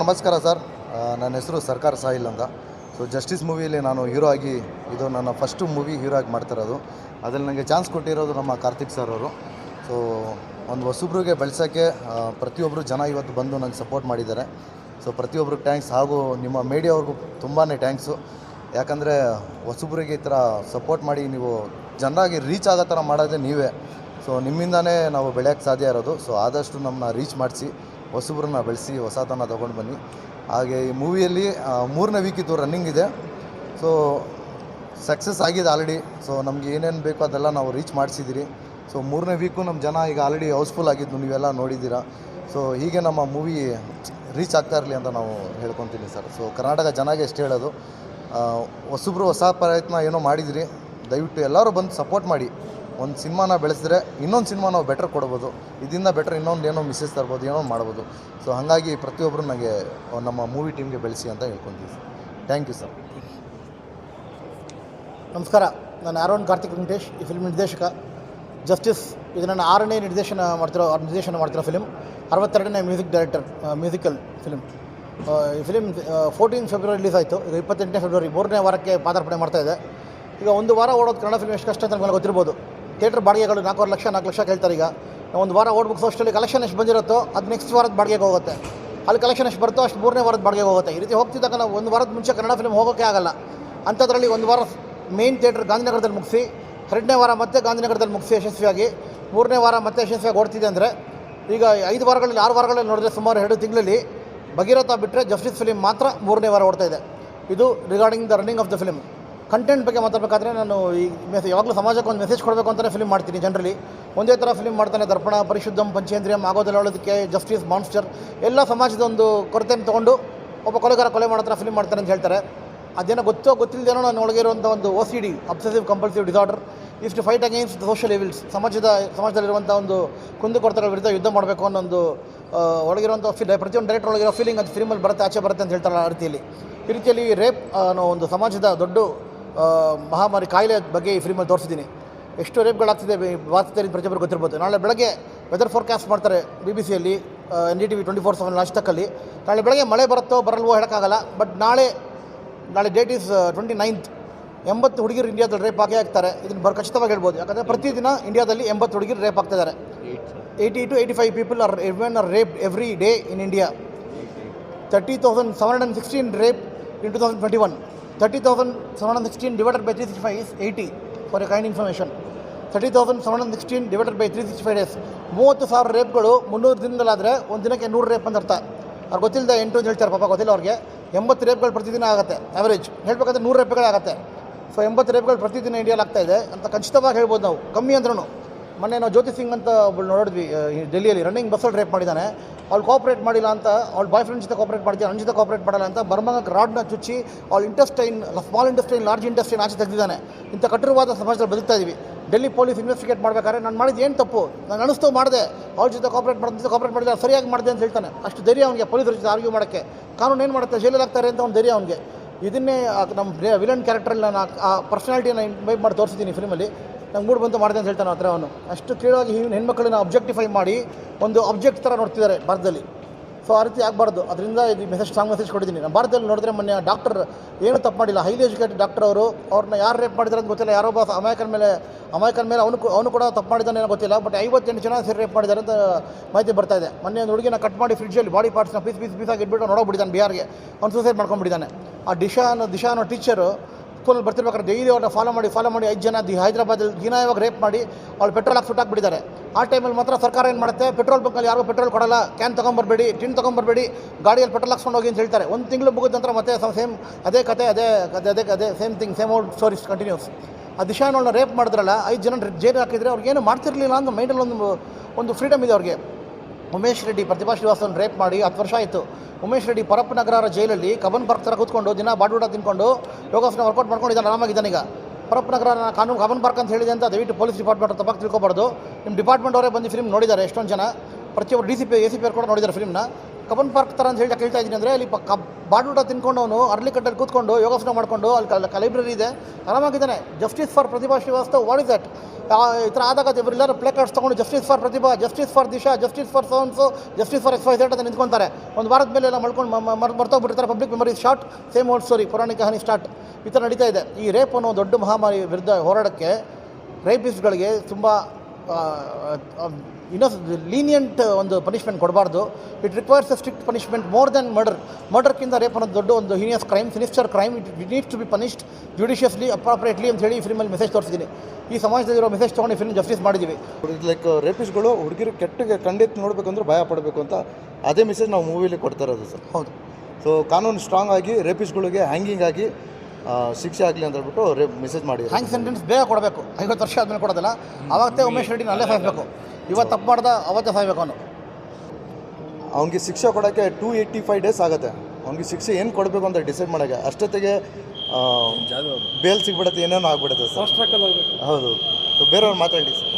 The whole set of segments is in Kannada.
ನಮಸ್ಕಾರ ಸರ್. ನನ್ನ ಹೆಸರು ಸರ್ಕಾರ ಸಾಹಿಲ್ ಅಂತ. ಸೊ ಜಸ್ಟಿಸ್ ಮೂವಿಯಲ್ಲಿ ನಾನು ಹೀರೋ ಆಗಿ ಇದು ನನ್ನ ಫಸ್ಟು ಮೂವಿ ಹೀರೋ ಆಗಿ ಮಾಡ್ತಿರೋದು. ಅದರಲ್ಲಿ ನನಗೆ ಚಾನ್ಸ್ ಕೊಟ್ಟಿರೋದು ನಮ್ಮ ಕಾರ್ತಿಕ್ ಸರ್ ಅವರು. ಸೊ ಒಂದು ಹೊಸಬ್ರಿಗೆ ಬೆಳೆಸೋಕ್ಕೆ ಪ್ರತಿಯೊಬ್ಬರು ಜನ ಇವತ್ತು ಬಂದು ನನಗೆ ಸಪೋರ್ಟ್ ಮಾಡಿದ್ದಾರೆ. ಸೊ ಪ್ರತಿಯೊಬ್ಬರು ಟ್ಯಾಂಕ್ಸ್ ಹಾಗೂ ನಿಮ್ಮ ಮೀಡಿಯಾವ್ರಿಗೂ ತುಂಬಾ ಟ್ಯಾಂಕ್ಸು ಯಾಕಂದರೆ ಹೊಸಬ್ರಿಗೆ ಈ ಥರ ಸಪೋರ್ಟ್ ಮಾಡಿ ನೀವು ಜನರಾಗಿ ರೀಚ್ ಆಗೋ ಥರ ಮಾಡೋದೇ ನೀವೇ. ಸೊ ನಿಮ್ಮಿಂದನೇ ನಾವು ಬೆಳೆಯೋಕ್ಕೆ ಸಾಧ್ಯ ಇರೋದು. ಸೊ ಆದಷ್ಟು ನಮ್ಮನ್ನ ರೀಚ್ ಮಾಡಿಸಿ. ಹೊಸಬ್ರನ್ನ ಬೆಳೆಸಿ ಹೊಸತನ ತೊಗೊಂಡು ಬನ್ನಿ. ಹಾಗೆ ಈ ಮೂವಿಯಲ್ಲಿ ಮೂರನೇ ವೀಕ್ ಇದು ರನ್ನಿಂಗ್ ಇದೆ. ಸೊ ಸಕ್ಸಸ್ ಆಗಿದೆ ಆಲ್ರೆಡಿ ಸೊ ನಮಗೆ ಏನೇನು ಬೇಕೋ ಅದೆಲ್ಲ ನಾವು ರೀಚ್ ಮಾಡಿಸಿದ್ದೀರಿ ಸೊ ಮೂರನೇ ವೀಕು ನಮ್ಮ ಜನ ಈಗ ಆಲ್ರೆಡಿ ಹೌಸ್ಫುಲ್ ಆಗಿದ್ದು ನೀವೆಲ್ಲ ನೋಡಿದ್ದೀರಾ. ಸೊ ಹೀಗೆ ನಮ್ಮ ಮೂವಿ ರೀಚ್ ಆಗ್ತಾ ಇರಲಿ ಅಂತ ನಾವು ಹೇಳ್ಕೊತೀನಿ ಸರ್. ಸೊ ಕರ್ನಾಟಕ ಜನಗೆ ಎಷ್ಟು ಹೇಳೋದು. ಹೊಸಬ್ರು ಹೊಸ ಪ್ರಯತ್ನ ಏನೋ ಮಾಡಿದಿರಿ. ದಯವಿಟ್ಟು ಎಲ್ಲರೂ ಬಂದು ಸಪೋರ್ಟ್ ಮಾಡಿ. ಒಂದು ಸಿನಿಮಾನ ಬೆಳೆಸಿದ್ರೆ ಇನ್ನೊಂದು ಸಿನಿಮಾ ನಾವು ಬೆಟರ್ ಕೊಡ್ಬೋದು. ಇದರಿಂದ ಬೆಟರ್ ಇನ್ನೊಂದು ಏನೋ ಮಿಸ್ಸಸ್ ತರ್ಬೋದು, ಏನೋ ಮಾಡ್ಬೋದು. ಸೊ ಹಾಗಾಗಿ ಪ್ರತಿಯೊಬ್ಬರು ನನಗೆ ನಮ್ಮ ಮೂವಿ ಟೀಮ್ಗೆ ಬೆಳೆಸಿ ಅಂತ ಹೇಳ್ಕೊತೀವಿ ಥ್ಯಾಂಕ್ ಯು ಸರ್ ನಮಸ್ಕಾರ. ನಾನು ಆರೋನ್ ಕಾರ್ತಿಕ್ ವೆಂಕಟೇಶ್, ಈ ಫಿಲ್ಮ್ ನಿರ್ದೇಶಕ. ಜಸ್ಟಿಸ್ ಇದು ನನ್ನ ಆರನೇ ನಿರ್ದೇಶನ ಮಾಡ್ತಿರೋ ನಿರ್ದೇಶನ ಮಾಡ್ತಿರೋ ಫಿಲಿಮ್ ಅರವತ್ತೆರಡನೇ ಮ್ಯೂಸಿಕ್ ಡೈರೆಕ್ಟರ್ ಮ್ಯೂಸಿಕಲ್ ಫಿಲಿಮ್ ಈ ಫಿಲಿಮ್ ಫೋರ್ಟೀನ್ ಫೆಬ್ರವರಿ ರಿಲೀಸ್ ಆಯಿತು. ಈಗ ಇಪ್ಪತ್ತೆಂಟನೇ ಫೆಬ್ರವರಿ ಮೂರನೇ ವಾರಕ್ಕೆ ಪಾದಾರ್ಪಣೆ ಮಾಡ್ತಾ ಇದೆ. ಈಗ ಒಂದು ವಾರ ಓಡೋದು ಕನ್ನಡ ಫಿಲ್ಮ್ ಎಷ್ಟು ಕಷ್ಟ ಅಂತ ನಮಗೆ ಗೊತ್ತಿರ್ಬೋದು. ಥಿಯೇಟರ್ ಬಾಡಿಗೆಗಳು ನಾಲ್ಕೂವರೆ ಲಕ್ಷ, ನಾಲ್ಕು ಲಕ್ಷ ಕೇಳ್ತಾರೆ ಈಗ. ಒಂದು ವಾರ ಓಡ್ಬೇಕು ಅಷ್ಟರಲ್ಲಿ ಕಲೆಕ್ಷನ್ ಎಷ್ಟು ಬಂದಿರುತ್ತೋ ಅದು ನೆಕ್ಸ್ಟ್ ವಾರದ ಬಾಡಿಗೆಗೆ ಹೋಗುತ್ತೆ. ಅಲ್ಲಿ ಕಲೆಕ್ಷನ್ ಎಷ್ಟು ಬರುತ್ತೋ ಅಷ್ಟು ಮೂರನೇ ವಾರದ ಬಾಡಿಗೆ ಹೋಗುತ್ತೆ. ಈ ರೀತಿ ಹೋಗ್ತಿದ್ದಾಗ ನಾವು ಒಂದು ವಾರದ ಮುಂಚೆ ಕನ್ನಡ ಫಿಲ್ಮ್ ಹೋಗೋಕ್ಕೆ ಆಗಲ್ಲ. ಅಂಥದ್ರಲ್ಲಿ ಒಂದು ವಾರ ಮೇನ್ ಥಿಯೇಟ್ರ್ ಗಾಂಧಿನಗರದಲ್ಲಿ ಮುಗಿಸಿ, ಎರಡನೇ ವಾರ ಮತ್ತೆ ಗಾಂಧಿನಗರದಲ್ಲಿ ಮುಗಿಸಿ ಯಶಸ್ವಿಯಾಗಿ, ಮೂರನೇ ವಾರ ಮತ್ತೆ ಯಶಸ್ವಿಯಾಗಿ ಓಡ್ತಿದೆ ಅಂದರೆ, ಈಗ ಐದು ವಾರಗಳಲ್ಲಿ, ಆರು ವಾರಗಳಲ್ಲಿ ನೋಡಿದ್ರೆ ಸುಮಾರು ಎರಡು ತಿಂಗಳಲ್ಲಿ ಭಗೀರಥ ಬಿಟ್ಟರೆ ಜಸ್ಟಿಸ್ ಫಿಲಿಮ್ ಮಾತ್ರ ಮೂರನೇ ವಾರ ಓಡ್ತಾ ಇದೆ. ಇದು regarding the running of the film content ಬಗ್ಗೆ ಮಾತಾಡಬೇಕಾದ್ರೆ ನಾನು ಈ ಮೆಸೇಜ್ ಯಾವಾಗಲೂ ಸಮಾಜಕ್ಕೆ ಒಂದು ಮೆಸೇಜ್ ಕೊಡಬೇಕು ಅಂತಲೇ ಫಿಲ್ಮ್ ಮಾಡ್ತೀನಿ ಜನರಲಿ ಒಂದೇ ಥರ ಫಿಲ್ಮ್ ಮಾಡ್ತಾನೆ ದರ್ಪಣ, ಪರಿಶುದ್ಧಂ, ಪಂಚೇಂದ್ರಿಯಂ ಆಗೋದಿಲ್ಲ ಹೇಳೋದಕ್ಕೆ ಜಸ್ಟಿಸ್ ಮಾನ್ಸ್ಟರ್ ಎಲ್ಲ ಸಮಾಜದ ಒಂದು ಕೊರತೆಯನ್ನು ತೊಗೊಂಡು ಒಬ್ಬ ಕೊಲೆಗಾರ ಕೊಲೆ ಮಾಡೋ ಥರ ಫಿಲ್ಮ್ ಮಾಡ್ತಾನೆ ಅಂತ ಹೇಳ್ತಾರೆ. ಅದೇನೋ ಗೊತ್ತೋ ಗೊತ್ತಿಲ್ಲದೇನೋ ನಾನು ಒಳಗಿರುವಂಥ ಒಂದು O C D obsessive compulsive disorder is to fight against social evils ಸಮಾಜದ ಸಮಾಜದಲ್ಲಿರುವಂಥ ಒಂದು ಕುಂದುಕೊರತೆಗಳ ವಿರುದ್ಧ ಯುದ್ಧ ಮಾಡಬೇಕು ಅನ್ನೋ ಒಂದು ಒಳಗಿರುವಂಥ ಫೀಲ್ ಪ್ರತಿಯೊಂದು ಡೈರೆಕ್ಟರ್ ಒಳಗಿರೋ ಫೀಲಿಂಗ್ ಅದು ಫಿಲ್ಮಲ್ಲಿ ಬರುತ್ತೆ, ಆಚೆ ಬರುತ್ತೆ ಅಂತ ಹೇಳ್ತಾರೆ ಆ ರೀತಿಯಲ್ಲಿ. ಈ ರೀತಿಯಲ್ಲಿ ರೇಪ್ ಅನ್ನೋ ಒಂದು ಸಮಾಜದ ದೊಡ್ಡ ಮಹಾಮಾರಿ ಕಾಯಿಲೆ ಬಗ್ಗೆ ಈ ಫಿಲ್ಮಲ್ಲಿ ತೋರಿಸಿದ್ದೀನಿ. ಎಷ್ಟು ರೇಪ್ಗಳಾಗ್ತಿದೆ ಭಾರತದಲ್ಲಿ ಪ್ರತಿಯೊಬ್ಬರು ಗೊತ್ತಿರ್ಬೋದು. ನಾಳೆ ಬೆಳಗ್ಗೆ ವೆದರ್ ಫೋರ್ಕಾಸ್ಟ್ ಮಾಡ್ತಾರೆ ಬಿ ಬಿ ಸಿಯಲ್ಲಿ N D T V twenty four seven last ತಕ್ಕಲ್ಲಿ ನಾಳೆ ಬೆಳಗ್ಗೆ ಮಳೆ ಬರುತ್ತೋ ಬರಲ್ವೋ ಹೇಳೋಕ್ಕಾಗಲ್ಲ ಬಟ್ ನಾಳೆ ನಾಳೆ ಡೇಟ್ ಈಸ್ ಟ್ವೆಂಟಿ ನೈನ್ತ್ ಎಂಬತ್ತು ಹುಡುಗಿರು ಇಂಡಿಯಾದಲ್ಲಿ ರೇಪ್ ಆಗೇ ಆಗ್ತಾರೆ. ಇದನ್ನು ಬರ್, ಖಚಿತವಾಗಿ ಹೇಳ್ಬೋದು. ಯಾಕಂದರೆ ಪ್ರತಿದಿನ ಇಂಡಿಯಾದಲ್ಲಿ ಎಂಬತ್ತು ಹುಡುಗಿರು ರೇಪ್ ಆಗ್ತಿದ್ದಾರೆ eighty to eighty five people are even are rape every day in India thirty thousand seven hundred sixteen rape in two thousand twenty one thirty thousand seven hundred sixteen divided by three sixty five is eighty for a kind information thirty thousand seven hundred sixteen divided by three sixty five days ಮೂವತ್ತು ಸಾವಿರ ರೇಪ್ಗಳು ಮುನ್ನೂರು ದಿನದಲ್ಲಾದರೆ ಒಂದು ದಿನಕ್ಕೆ ನೂರು ರೇಪ್ ಅಂತ ಅರ್ಥ. ಅವ್ರು ಗೊತ್ತಿಲ್ಲದೆ ಎಂಟು ಅಂತ ಹೇಳ್ತಾರೆ ಪಾಪ, ಗೊತ್ತಿಲ್ಲ ಅವ್ರಿಗೆ. ಎಂಬತ್ತು ರೇಪ್ಗಳು ಪ್ರತಿದಿನ ಆಗುತ್ತೆ ಆ್ಯಾವ್ರೇಜ್ ಹೇಳ್ಬೇಕಾದ್ರೆ ನೂರು ರೇಪ್ಗಳಾಗುತ್ತೆ. ಸೊ ಎಂಬತ್ತು ರೇಪ್ಗಳು ಪ್ರತಿದಿನ ಇಂಡಿಯಲ್ಲಿ ಆಗ್ತಾ ಇದೆ ಅಂತ ಖಚಿತವಾಗಿ ಹೇಳ್ಬೋದು ನಾವು. ಕಮ್ಮಿ ಅಂದ್ರೂ ಮೊನ್ನೆ ನಾವು ಜ್ಯೋತಿ ಸಿಂಗ್ ಅಂತ ಒಬ್ಬಳು ನೋಡಿದ್ವಿ ಡೆಲ್ಲಿಯಲ್ಲಿ ರನ್ನಿಂಗ್ ಬಸ್ಸಲ್ಲಿ ರೇಪ್ ಮಾಡಿದ್ದಾನೆ. ಅವ್ಳು ಕೋಪ್ರೇಟ್ ಮಾಡಿಲ್ಲ ಅಂತ, ಅವ್ಳ ಬಾಯ್ ಫ್ರೆಂಡ್ ಜೊತೆ ಕೋಪ್ರೇಟ್ ಮಾಡ್ತೀನಿ ನನ್ನ ಜೊತೆ ಮಾಡಲ್ಲ ಅಂತ ಬರ್ಮಂಗಕ್ಕೆ ರಾಡ್ನ ಚುಚ್ಚಿ ಅವ್ಳ intestine small intestine large intestine ಆಚೆ ತೆಗೆದಿದ್ದಾನೆ. ಇಂಥ ಕಠಿಣವಾದ ಸಮಾಜದಲ್ಲಿ ಬದುಕ್ತಾ ಇದ್ದೀವಿ ಡೆಲ್ಲಿ ಪೊಲೀಸ್ ಇನ್ವೆಸ್ಟಿಗೇಟ್ ಮಾಡ್ಬೇಕಾದ್ರೆ ನಾನು ಮಾಡಿದ್ದು ಏನು ತಪ್ಪು? ನಾನು ಅನಿಸ್ತು ಮಾಡಿದೆ. ಅವ್ಳ ಜೊತೆ ಕಾಪರೇಟ್ ಮಾಡಿದ ಜೊತೆ ಕೋಆಪ್ರೇಟ್ ಮಾಡಿಲ್ಲ ಸರಿಯಾಗಿ ಮಾಡಿದೆ ಅಂತ ಹೇಳ್ತಾನೆ. ಅಷ್ಟು ಧೈರ್ಯ ಅವನಿಗೆ ಪೊಲೀಸರ ಜೊತೆ ಆರ್ಗ್ಯೂ ಮಾಡೋಕ್ಕೆ. ಕಾನೂನು ಏನು ಮಾಡುತ್ತೆ? ಜೈಲಲ್ಲಿ ಆಗ್ತಾರೆ ಅಂತ ಒಂದು ಧೈರ್ಯ ಅವನಿಗೆ. ಇದನ್ನೇ ನಮ್ಮ ವಿಲನ್ ಕ್ಯಾರೆಕ್ಟ್ರಲ್ಲಿ ನಾನು ಆ- ಪರ್ಸನಾಲಿಟಿನ ಇನ್ವೈಟ್ ಮಾಡಿ ತೋರಿಸಿದ್ದೀನಿ ಫಿಲ್ಮಲ್ಲಿ ನಂಗೆ ಮೂಡ್ ಬಂತು ಮಾಡಿದೆ ಅಂತ ಹೇಳ್ತಾನೆ ಹತ್ರ ಅವನು. ಅಷ್ಟು ಕೀಳಾಗಿ ಹೆಣ್ಮಕ್ಳನ್ನ ಅಬ್ಜೆಕ್ಟಿಫೈ ಮಾಡಿ ಒಂದು ಅಬ್ಜೆಕ್ಟ್ ಥರ ನೋಡ್ತಿದ್ದಾರೆ ಭಾರತದಲ್ಲಿ. ಸೊ ಆ ರೀತಿ ಆಗಬಾರ್ದು. ಅದರಿಂದ ಇದು ಮೆಸೇಜ್ ಸ್ಟ್ರಾಂಗ್ ಮೆಸೇಜ್ ಕೊಟ್ಟಿದ್ದೀನಿ. ನಮ್ಮ ಭಾರತದಲ್ಲಿ ನೋಡಿದ್ರೆ ಮೊನ್ನೆ ಡಾಕ್ಟರ್ ಏನು ತಪ್ಪು ಮಾಡಿಲ್ಲ. ಹೈಲಿ ಎಜುಕೇಟೆಡ್ ಡಾಕ್ಟರ್ ಅವರು, ಅವ್ರನ್ನ ಯಾರು ರೇಪ್ ಮಾಡಿದ್ದಾರೆ ಅಂತ ಗೊತ್ತಿಲ್ಲ. ಯಾರೋ ಒಬ್ಬ ಅಮಾಯಕನ ಮೇಲೆ ಅಮಾಯಕನ ಮೇಲೆ ಅವನು ಅವನು ಕೂಡ ತಪ್ಪು ಮಾಡಿದ್ದಾನೆ ಏನೋ ಗೊತ್ತಿಲ್ಲ. ಬಟ್ ಐವತ್ತೆಂಟು ಜನ ಸೇರಿ ರೇಪ್ ಮಾಡಿದ್ದಾರೆ ಅಂತ ಮಾಹಿತಿ ಬರ್ತಾ ಇದೆ. ಮೊನ್ನೆ ಒಂದು ಹುಡುಗಿನ ಕಟ್ ಮಾಡಿ ಫ್ರಿಡ್ಜಲ್ಲಿ ಬಾಡಿ ಪಾರ್ಟ್ಸ್ನ ಪೀಸ್ ಪೀಸ್ ಪೀಸಾಗಿ ಇಟ್ಬಿಟ್ಟು ನೋಡೋಗ್ಬಿಟ್ಟಿದ್ದಾನೆ ಬಿಹಾರ್ಗೆ. ಅವ್ನು ಸೂಸೈಡ್ ಮಾಡ್ಕೊಂಡ್ಬಿಟ್ಟಿದ್ದಾನೆ. ಆ ದಿಶಾ ಅನ್ನೋ ದಿಶಾ ಅನ್ನೋ ಟೀಚರು ಸ್ಕೂಲಲ್ಲಿ ಬರ್ತಿರ್ಬೇಕಾದ್ರೆ ಡೈಲಿ ಅವ್ರನ್ನ ಫಾಲೋ ಮಾಡಿ ಫಾಲೋ ಮಾಡಿ ಐದು ಜನ ದಿ ಹೈದರಾಬಾದಲ್ಲಿ ಇವಾಗ ರೇಪ್ ಮಾಡಿ, ಅವ್ಳು ಪೆಟ್ರೋಲ್ ಹಾಕಿ ಸುಟ್ಟಾಕ್ಬಿಟ್ಟಿದ್ದಾರೆ ಆ ಟೈಮಲ್ಲಿ ಮಾತ್ರ ಸರ್ಕಾರ ಏನು ಮಾಡುತ್ತೆ? ಪೆಟ್ರೋಲ್ ಬಂಕಲ್ಲಿ ಯಾರಿಗೂ ಪೆಟ್ರೋಲ್ ಕೊಡಲ್ಲ ಕ್ಯಾನ್ ತೊಗೊಂಬರ್ಬೇಡಿ ಟಿನ್ ತೊಗೊಂಬರ್ಬೇಡಿ, ಗಾಡಿಯಲ್ಲಿ ಪೆಟ್ರೋಲ್ ಹಾಕ್ಸ್ಕೊಂಡು ಹೋಗಿ ಅಂತ ಹೇಳ್ತಾರೆ. ಒಂದು ತಿಂಗಳು ಮುಗಿದ ನಂತರ ಮತ್ತೆ ಸೇಮ್ ಅದೇ ಕತೆ, ಅದೇ ಅದೇ ಅದೇ ಅದೇ same thing same old stories continues ಆ ದಿಶಾನವ್ಳನ್ನ ರೇಪ್ ಮಾಡಿದ್ರಲ್ಲ, ಐದು ಜನ ಜೈಲು ಹಾಕಿದ್ರೆ ಅವ್ರಿಗೇನು ಮಾಡ್ತಿರ್ಲಿಲ್ಲ ಅಂತ ಮೈಂಡಲ್ಲಿ ಒಂದು ಒಂದು ಫ್ರೀಡಮ್ ಇದೆ ಅವ್ರಿಗೆ. ಉಮೇಶ್ ರೆಡ್ಡಿ ಪ್ರತಿಭಾ ಶ್ರೀವಾಸ್ತವನ್ ರೇಪ್ ಮಾಡಿ ಹತ್ತು ವರ್ಷ ಆಯಿತು. ಉಮೇಶ್ ರೆಡ್ಡಿ ಪರಪ್ಪ ನಗರ ಜೈಲಲ್ಲಿ ಕಬನ್ ಪಾರ್ಕ್ ಥರ ಕೂತ್ಕೊಂಡು ದಿನ ಬಾಡೂಟ ತಿನ್ಕೊಂಡು ಯೋಗಾಸನ ವರ್ಕೌಟ್ ಮಾಡ್ಕೊಂಡಿದ್ದಾನೆ, ಆರಾಮಾಗಿದ್ದಾನೆ ಈಗ. ಪರಪ್ಪ ನಗರ ಕಾನೂನು ಕಬನ್ ಪಾರ್ಕ್ ಅಂತ ಹೇಳಿದೆ ಅಂತ ದಯವಿಟ್ಟು ಪೊಲೀಸ್ ಡಿಪಾರ್ಟ್ಮೆಂಟ್ ತಪ್ಪಾಗಿ ತಿಳ್ಕೊಬಾರ್ದು. ನಿಮ್ಮ ಡಿಪಾರ್ಟ್ಮೆಂಟ್ ಅವರೇ ಬಂದು ಫಿಲ್ಮ್ ನೋಡಿದ್ದಾರೆ, ಎಷ್ಟೊಂದು ಜನ. ಪ್ರತಿಯೊಬ್ಬರು D C P A C P ಕೂಡ ನೋಡಿದ್ದಾರೆ ಫಿಲ್ಮ್ನ ಕಬನ್ ಪಾರ್ಕ್ ಥರ ಅಂತ ಹೇಳಿ ಕೇಳ್ತಾ ಇದ್ದೀನಿ ಅಂದರೆ ಅಲ್ಲಿ ಕ ಬಾಡೂಟ ತಿನ್ಕೊಂಡು ಅವನು ಅರ್ಲಿ ಕಟ್ಟಲ್ಲಿ ಕೂತ್ಕೊಂಡು ಯೋಗಾಸನ ಮಾಡಿಕೊಂಡು ಅಲ್ಲಿ ಲೈಬ್ರರಿ ಇದೆ, ಆರಾಮಾಗಿದ್ದಾನೆ. Justice for Pratibha Srivastav what is that ಈ ಥರ ಆದಾಗ ಇವರೆಲ್ಲರೂ ಪ್ಲೇ ಕಾರ್ಡ್ಸ್ ತೊಗೊಂಡು justice for Pratibha justice for Disha justice for ಸೋನ್ಸು justice for X ಅಂತ ನಿಂತ್ಕೊಂತಾರೆ. ಒಂದು ವಾರದ ಮೇಲೆ ಎಲ್ಲ ಮಳ್ಕೊಂಡು ಮರ್ತೋಗ್ಬಿಟ್ಟಿರ್ತಾರೆ. Public memory short same old story ಪೌರಾಣಿಕ ಹಾನಿ ಸ್ಟಾರ್ಟ್ ಈ ಥರ ನಡೀತಾ ಇದೆ. ಈ ರೇಪ್ ಅನ್ನೋ ದೊಡ್ಡ ಮಹಾಮಾರಿ ವಿರುದ್ಧ ಹೋರಾಡೋಕ್ಕೆ ರೇಪಿಸ್ಟ್ಗಳಿಗೆ ತುಂಬ ಇನ್ನೂ ಲೀನಿಯಂಟ್ ಒಂದು ಪನಿಷ್ಮೆಂಟ್ ಕೊಡಬಾರ್ದು. It requires a strict punishment more than murder ಮರ್ಡರ್ಕ್ಕಿಂತ rape ಅನ್ನೋದು ದೊಡ್ಡ ಒಂದು heinous crime sinister crime it needs to be punished judiciously appropriately ಅಂತ ಹೇಳಿ ಈ ಫಿಲ್ಮಲ್ಲಿ ಮೆಸೇಜ್ ತೋರಿಸಿದ್ದೀನಿ. ಈ ಸಮಾಜದಲ್ಲಿರೋ ಮೆಸೇಜ್ ತೊಗೊಂಡು ಫಿಲ್ಮ್ ಜಸ್ಟಿಸ್ ಮಾಡಿದ್ದೀವಿ. ಲೈಕ್ ರೇಪಿಸ್ಟ್ಗಳು ಹುಡುಗಿರು ಕೆಟ್ಟಿಗೆ ಖಂಡಿತ ನೋಡಬೇಕಂದ್ರೆ ಭಯ ಪಡಬೇಕು ಅಂತ ಅದೇ ಮೆಸೇಜ್ ನಾವು ಮೂವಿಲಿ ಕೊಡ್ತಾ ಇರೋದು ಸರ್. ಹೌದು. ಸೊ ಕಾನೂನು ಸ್ಟ್ರಾಂಗ್ ಆಗಿ ರೇಪಿಸ್ಟ್ಗಳಿಗೆ ಹ್ಯಾಂಗಿಂಗ್ ಆಗಿ ಶಿಕ್ಷೆ ಆಗಲಿ ಅಂತ ಹೇಳ್ಬಿಟ್ಟು ರೇಪ್ ಮೆಸೇಜ್ ಮಾಡಿ ಹ್ಯಾಂಗ್ ಸೆಂಟೆನ್ಸ್ ಬೇಗ ಕೊಡಬೇಕು. ಐವತ್ತು ವರ್ಷ ಆದಮೇಲೆ ಕೊಡೋದಲ್ಲ. ಆವತ್ತೇ ಉಮೇಶ್ ರೆಡ್ಡಿನ ಅಲ್ಲೇ ಸಾಯಿಸಬೇಕು. ಇವತ್ತು ತಪ್ಪು ಮಾಡ್ದ ಅವತ್ತೇ ಸಾಯ್ಬೇಕು ಅವನು. ಅವ್ನಿಗೆ ಶಿಕ್ಷೆ ಕೊಡೋಕ್ಕೆ ಟೂ ಏಯ್ಟಿ ಫೈವ್ ಡೇಸ್ ಆಗುತ್ತೆ. ಅವ್ನಿಗೆ ಶಿಕ್ಷೆ ಏನು ಕೊಡಬೇಕು ಅಂತ ಡಿಸೈಡ್ ಮಾಡೋಕ್ಕೆ? ಅಷ್ಟೊತ್ತಿಗೆ ಆ, ಬೇಲ್ ಸಿಗ್ಬಿಡುತ್ತೆ ಏನೇನೋ ಆಗ್ಬಿಡುತ್ತೆ ಸರ್. ಹೌದು. ಸೊ ಬೇರೆಯವ್ರು ಮಾತಾಡಿ ಸರ್.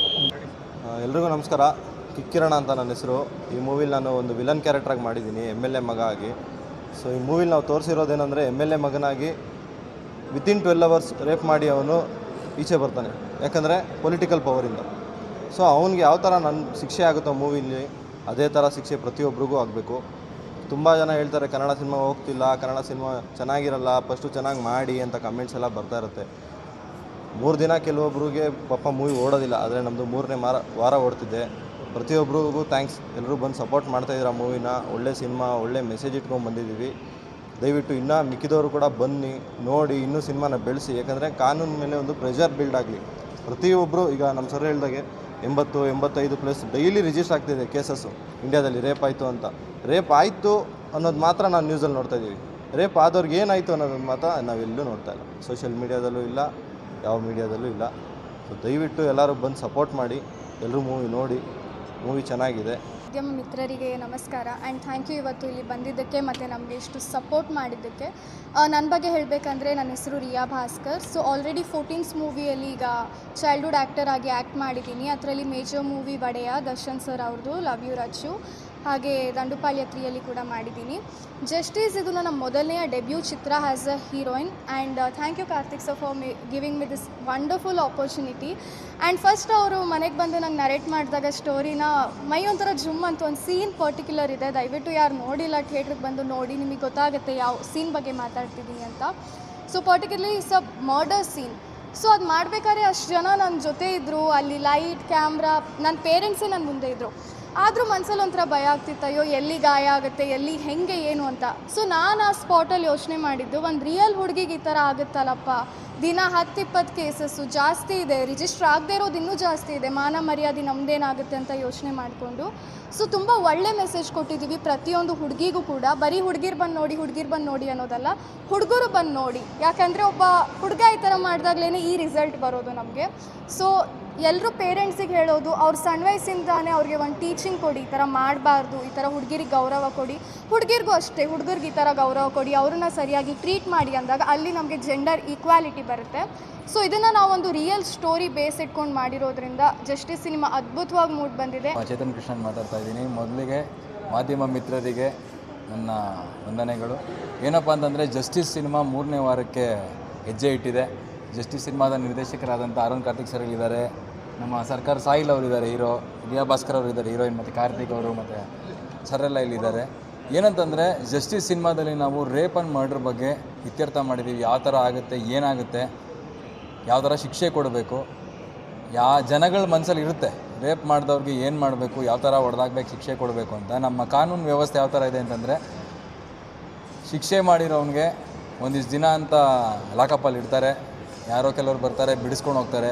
ಎಲ್ರಿಗೂ ನಮಸ್ಕಾರ. ಕಿಕ್ಕಿರಣ ಅಂತ ನನ್ನ ಹೆಸರು. ಈ ಮೂವಿಲಿ ನಾನು ಒಂದು ವಿಲನ್ ಕ್ಯಾರೆಕ್ಟ್ರಾಗಿ ಮಾಡಿದ್ದೀನಿ ಎಂ ಎಲ್ ಎ ಮಗ ಆಗಿ. ಸೊ ಈ ಮೂವಿಲಿ ನಾವು ತೋರಿಸಿರೋದೇನೆಂದರೆ ಎಂ ಎಲ್ ಎ ಮಗನಾಗಿ ವಿತಿನ್ ಟ್ವೆಲ್ ಅವರ್ಸ್ ರೇಪ್ ಮಾಡಿ ಅವನು ಈಚೆ ಬರ್ತಾನೆ. ಯಾಕಂದರೆ ಪೊಲಿಟಿಕಲ್ ಪವರಿಂದ ಸೊ ಅವನಿಗೆ ಯಾವ ಥರ ನನ್ನ ಶಿಕ್ಷೆ ಆಗುತ್ತೋ ಮೂವಿಲಿ, ಅದೇ ಥರ ಶಿಕ್ಷೆ ಪ್ರತಿಯೊಬ್ಬರಿಗೂ ಆಗಬೇಕು. ತುಂಬ ಜನ ಹೇಳ್ತಾರೆ, ಕನ್ನಡ ಸಿನಿಮಾ ಹೋಗ್ತಿಲ್ಲ, ಕನ್ನಡ ಸಿನಿಮಾ ಚೆನ್ನಾಗಿರಲ್ಲ ಫಸ್ಟು ಚೆನ್ನಾಗಿ ಮಾಡಿ ಅಂತ ಕಮೆಂಟ್ಸ್ ಎಲ್ಲ ಬರ್ತಾ ಇರುತ್ತೆ. ಮೂರು ದಿನ ಕೆಲವೊಬ್ರಿಗೆ ಪಾಪ ಮೂವಿ ಓಡೋದಿಲ್ಲ, ಆದರೆ ನಮ್ಮದು ಮೂರನೇ ಮಾರ, ವಾರ ಓಡ್ತಿದ್ದೆ ಪ್ರತಿಯೊಬ್ಬರಿಗೂ ಥ್ಯಾಂಕ್ಸ್ ಎಲ್ಲರೂ ಬಂದು ಸಪೋರ್ಟ್ ಮಾಡ್ತಾಯಿದ್ದೀರ ಮೂವಿನ? ಒಳ್ಳೆ ಸಿನಿಮಾ, ಒಳ್ಳೆ ಮೆಸೇಜ್ ಇಟ್ಕೊಂಡು ಬಂದಿದ್ದೀವಿ. ದಯವಿಟ್ಟು ಇನ್ನೂ ಮಿಕ್ಕಿದವರು ಕೂಡ ಬನ್ನಿ, ನೋಡಿ, ಇನ್ನೂ ಸಿನಿಮಾನ ಬೆಳೆಸಿ. ಯಾಕಂದರೆ ಕಾನೂನು ಮೇಲೆ ಒಂದು ಪ್ರೆಷರ್ ಬಿಲ್ಡ್ ಆಗಲಿ. ಪ್ರತಿಯೊಬ್ಬರು ಈಗ ನಮ್ಮ ಸರ್ ಹೇಳ್ದಾಗೆ ಎಂಬತ್ತು, ಎಂಬತ್ತೈದು ಪ್ಲಸ್ ಡೈಲಿ ರಿಜಿಸ್ಟರ್ ಆಗ್ತಿದೆ ಕೇಸಸ್ಸು ಇಂಡಿಯಾದಲ್ಲಿ ರೇಪ್ ಆಯಿತು ಅಂತ. ರೇಪ್ ಆಯಿತು ಅನ್ನೋದು ಮಾತ್ರ ನಾವು ನ್ಯೂಸಲ್ಲಿ ನೋಡ್ತಾ ಇದ್ದೀವಿ. ರೇಪ್ ಆದವ್ರಿಗೆ ಏನಾಯಿತು ಅನ್ನೋದು ಮಾತ್ರ ನಾವೆಲ್ಲೂ ನೋಡ್ತಾ ಇಲ್ಲ. ಸೋಷಿಯಲ್ ಮೀಡ್ಯಾದಲ್ಲೂ ಇಲ್ಲ, ಯಾವ ಮೀಡಿಯಾದಲ್ಲೂ ಇಲ್ಲ. ಸೊ ದಯವಿಟ್ಟು ಎಲ್ಲರೂ ಬಂದು ಸಪೋರ್ಟ್ ಮಾಡಿ ಎಲ್ಲರೂ ಮೂವಿ ನೋಡಿ ಮೂವಿ ಚೆನ್ನಾಗಿದೆ. ಮಾಧ್ಯಮ ಮಿತ್ರರಿಗೆ ನಮಸ್ಕಾರ. ಆ್ಯಂಡ್ ಥ್ಯಾಂಕ್ ಯು ಇವತ್ತು ಇಲ್ಲಿ ಬಂದಿದ್ದಕ್ಕೆ ಮತ್ತು ನಮಗೆ ಇಷ್ಟು ಸಪೋರ್ಟ್ ಮಾಡಿದ್ದಕ್ಕೆ. ನನ್ನ ಬಗ್ಗೆ ಹೇಳಬೇಕಂದ್ರೆ ನನ್ನ ಹೆಸರು Riya Bhaskar. So already fourteens ಮೂವಿಯಲ್ಲಿ ಈಗ ಚೈಲ್ಡ್ಹುಡ್ ಆ್ಯಕ್ಟರ್ ಆಗಿ ಆ್ಯಕ್ಟ್ ಮಾಡಿದ್ದೀನಿ. ಅದರಲ್ಲಿ major movie Odeya Darshan sir ಅವ್ರದ್ದು ಲವ್ ಯು ರಚ್ಚು. ಹಾಗೆ ದಂಡುಪಾಳ್ಯ ತ್ರೀಯಲ್ಲಿ ಕೂಡ ಮಾಡಿದ್ದೀನಿ. ಜಸ್ಟೀಸ್ ಇದು ನನ್ನ ಮೊದಲನೆಯ debut Chitra as a heroine and thank you Karthik sir for me giving me this wonderful opportunity and first ಅವರು ಮನೆಗೆ ಬಂದು ನಂಗೆ ನರೇಟ್ ಮಾಡಿದಾಗ ಸ್ಟೋರಿನ ಮೈ ಒಂಥರ ಜುಮ್ ಅಂತ ಒಂದು ಸೀನ್ ಪರ್ಟಿಕ್ಯುಲರ್ ಇದೆ. ದಯವಿಟ್ಟು ಯಾರು ನೋಡಿಲ್ಲ ಥಿಯೇಟ್ರಿಗೆ ಬಂದು ನೋಡಿ, ನಿಮಗೆ ಗೊತ್ತಾಗುತ್ತೆ ಯಾವ ಸೀನ್ ಬಗ್ಗೆ ಮಾತಾಡ್ತಿದ್ದೀನಿ ಅಂತ. So particularly it's a murder scene so ಅದು ಮಾಡಬೇಕಾದ್ರೆ ಅಷ್ಟು ಜನ ನನ್ನ ಜೊತೆ ಇದ್ದರು ಅಲ್ಲಿ ಲೈಟ್ ಕ್ಯಾಮ್ರಾ ನನ್ನ ಪೇರೆಂಟ್ಸೇ ನನ್ನ ಮುಂದೆ ಇದ್ದರು ಆದರೂ ಮನಸ್ಸಲ್ಲಿ ಒಂಥರ ಭಯ ಆಗ್ತಿತ್ತು, ಅಯ್ಯೋ, ಎಲ್ಲಿ ಗಾಯ ಆಗುತ್ತೆ, ಎಲ್ಲಿ ಹೆಂಗೆ, ಏನು ಅಂತ. ಸೊ ನಾನು ಆ ಸ್ಪಾಟಲ್ಲಿ ಯೋಚನೆ ಮಾಡಿದ್ದು, ಒಂದು ರಿಯಲ್ ಹುಡುಗಿಗೆ ಈ ಥರ ಆಗುತ್ತಲ್ಲಪ್ಪ. ದಿನ ಹತ್ತು ಇಪ್ಪತ್ತು ಕೇಸಸ್ಸು ಜಾಸ್ತಿ ಇದೆ ರಿಜಿಸ್ಟರ್ ಆಗದೆ ಇರೋದು ಇನ್ನೂ ಜಾಸ್ತಿ ಇದೆ, ಮಾನ ಮರ್ಯಾದೆ ನಮ್ಮದೇನಾಗುತ್ತೆ ಅಂತ ಯೋಚನೆ ಮಾಡಿಕೊಂಡು. ಸೊ ತುಂಬ ಒಳ್ಳೆ ಮೆಸೇಜ್ ಕೊಟ್ಟಿದ್ದೀವಿ ಪ್ರತಿಯೊಂದು ಹುಡುಗಿಗೂ ಕೂಡ. ಬರೀ ಹುಡುಗಿರು ಬಂದು ನೋಡಿ, ಹುಡುಗಿರು ಬಂದು ನೋಡಿ ಅನ್ನೋದಲ್ಲ, ಹುಡುಗರು ಬಂದು ನೋಡಿ. ಯಾಕಂದರೆ ಒಬ್ಬ ಹುಡುಗ ಈ ಥರ ಮಾಡಿದಾಗ್ಲೇ ಈ ರಿಸಲ್ಟ್ ಬರೋದು ನಮಗೆ. ಸೊ ಎಲ್ಲರೂ ಪೇರೆಂಟ್ಸಿಗೆ ಹೇಳೋದು, ಅವ್ರ ಸಣ್ಣ ವಯಸ್ಸಿಂದಾನೇ ಅವ್ರಿಗೆ ಒಂದು ಟೀಚಿಂಗ್ ಕೊಡಿ, ಈ ಥರ ಮಾಡಬಾರ್ದು, ಈ ಥರ ಹುಡುಗಿರಿಗೆ ಗೌರವ ಕೊಡಿ. ಹುಡುಗಿರಿಗೂ ಅಷ್ಟೇ, ಹುಡುಗರಿಗೆ ಈ ಥರ ಗೌರವ ಕೊಡಿ, ಅವ್ರನ್ನ ಸರಿಯಾಗಿ ಟ್ರೀಟ್ ಮಾಡಿ ಅಂದಾಗ ಅಲ್ಲಿ ನಮಗೆ ಜೆಂಡರ್ ಈಕ್ವಾಲಿಟಿ ಬರುತ್ತೆ. ಸೊ ಇದನ್ನು ನಾವೊಂದು ರಿಯಲ್ ಸ್ಟೋರಿ ಬೇಸ್ ಇಟ್ಕೊಂಡು ಮಾಡಿರೋದ್ರಿಂದ ಜಸ್ಟಿಸ್ ಸಿನಿಮಾ ಅದ್ಭುತವಾಗಿ ಮೂಡ್ ಬಂದಿದೆ. ಚೇತನ್ ಕೃಷ್ಣನ್ ಮಾತಾಡ್ತಾ ಇದ್ದೀನಿ. ಮೊದಲಿಗೆ ಮಾಧ್ಯಮ ಮಿತ್ರರಿಗೆ ನನ್ನ ವಂದನೆಗಳು. ಏನಪ್ಪ ಅಂತಂದರೆ ಜಸ್ಟಿಸ್ ಸಿನಿಮಾ ಮೂರನೇ ವಾರಕ್ಕೆ ಹೆಜ್ಜೆ ಇಟ್ಟಿದೆ. ಜಸ್ಟಿಸ್ ಸಿನಿಮಾದ ನಿರ್ದೇಶಕರಾದಂಥ ಅರುಣ್ ಕಾರ್ತಿಕ್ ಸರ್ ಇದ್ದಾರೆ ನಮ್ಮ ಸರ್ಕಾರ ಸಾಯಿಲ್ ಅವರಿದ್ದಾರೆ, ಹೀರೋ ವಿಜಯಾ ಭಾಸ್ಕರ್ ಅವರಿದ್ದಾರೆ, ಹೀರೋಯಿನ್ ಮತ್ತು ಕಾರ್ತಿಕ್ ಅವರು ಮತ್ತು ಸರೆಲ್ಲ ಇಲ್ಲಿದ್ದಾರೆ. ಏನಂತಂದರೆ, ಜಸ್ಟಿಸ್ ಸಿನಿಮಾದಲ್ಲಿ ನಾವು ರೇಪ್ ಆ್ಯಂಡ್ ಮರ್ಡ್ರ್ ಬಗ್ಗೆ ಇತ್ಯರ್ಥ ಮಾಡಿದ್ದೀವಿ. ಯಾವ ಥರ ಆಗುತ್ತೆ, ಏನಾಗುತ್ತೆ, ಯಾವ ಥರ ಶಿಕ್ಷೆ ಕೊಡಬೇಕು, ಯಾ ಜನಗಳ ಮನಸ್ಸಲ್ಲಿ ಇರುತ್ತೆ. ರೇಪ್ ಮಾಡಿದವ್ರಿಗೆ ಏನು ಮಾಡಬೇಕು, ಯಾವ ಥರ ಹೊಡೆದಾಕ್ಬೇಕು, ಶಿಕ್ಷೆ ಕೊಡಬೇಕು ಅಂತ. ನಮ್ಮ ಕಾನೂನು ವ್ಯವಸ್ಥೆ ಯಾವ ಥರ ಇದೆ ಅಂತಂದರೆ, ಶಿಕ್ಷೆ ಮಾಡಿರೋನಿಗೆ ಒಂದಿಷ್ಟು ದಿನ ಅಂತ ಲಾಕಪ್ಪಲ್ಲಿ ಇಡ್ತಾರೆ ಯಾರೋ ಕೆಲವರು ಬರ್ತಾರೆ ಬಿಡಿಸ್ಕೊಂಡು ಹೋಗ್ತಾರೆ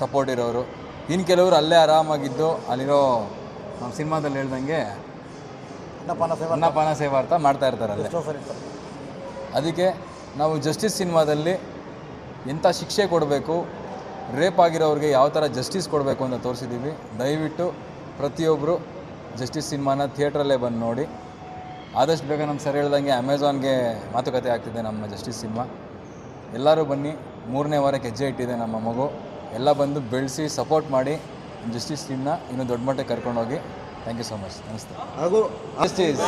ಸಪೋರ್ಟ್ ಇರೋರು. ಇನ್ನು ಕೆಲವರು ಅಲ್ಲೇ ಆರಾಮಾಗಿದ್ದು ಅಲ್ಲಿರೋ ನಮ್ಮ ಸಿನಿಮಾದಲ್ಲಿ ಹೇಳ್ದಂಗೆ ಅನ್ನಪಾನ ಸೇವಾ ಅನ್ನಪಾನ ಸೇವಾರ್ಥ ಮಾಡ್ತಾ ಇರ್ತಾರೆ ಅಲ್ಲೇ. ಇರ್ತಾರೆ. ಅದಕ್ಕೆ ನಾವು ಜಸ್ಟಿಸ್ ಸಿನಿಮಾದಲ್ಲಿ ಎಂಥ ಶಿಕ್ಷೆ ಕೊಡಬೇಕು ರೇಪ್ ಆಗಿರೋರಿಗೆ ಯಾವ ಥರ ಜಸ್ಟಿಸ್ ಕೊಡಬೇಕು ಅಂತ ತೋರಿಸಿದ್ದೀವಿ ದಯವಿಟ್ಟು ಪ್ರತಿಯೊಬ್ಬರು ಜಸ್ಟಿಸ್ ಸಿನಿಮಾನ ಥಿಯೇಟ್ರಲ್ಲೇ ಬಂದು ನೋಡಿ. ಆದಷ್ಟು ಬೇಗ ನಮ್ಮ ಸರ್ ಹೇಳ್ದಂಗೆ ಅಮೆಝಾನ್ಗೆ ಮಾತುಕತೆ ಆಗ್ತಿದೆ ನಮ್ಮ ಜಸ್ಟಿಸ್ ಸಿನಿಮಾ. ಎಲ್ಲರೂ ಬನ್ನಿ. ಮೂರನೇ ವಾರಕ್ಕೆ ಹೆಜ್ಜೆ ಇಟ್ಟಿದೆ ನಮ್ಮ ಮಗು. ಎಲ್ಲ ಬಂದು ಬೆಳೆಸಿ ಸಪೋರ್ಟ್ ಮಾಡಿ ಜಸ್ಟಿಸ್ ಟೀಮ್ನ ಇನ್ನೂ ದೊಡ್ಡ ಮಟ್ಟಕ್ಕೆ ಕರ್ಕೊಂಡೋಗಿ ಥ್ಯಾಂಕ್ ಯು ಸೊ ಮಚ್ ನಮಸ್ತೆ. ಹಾಗೂ ಜಸ್ಟಿಸ್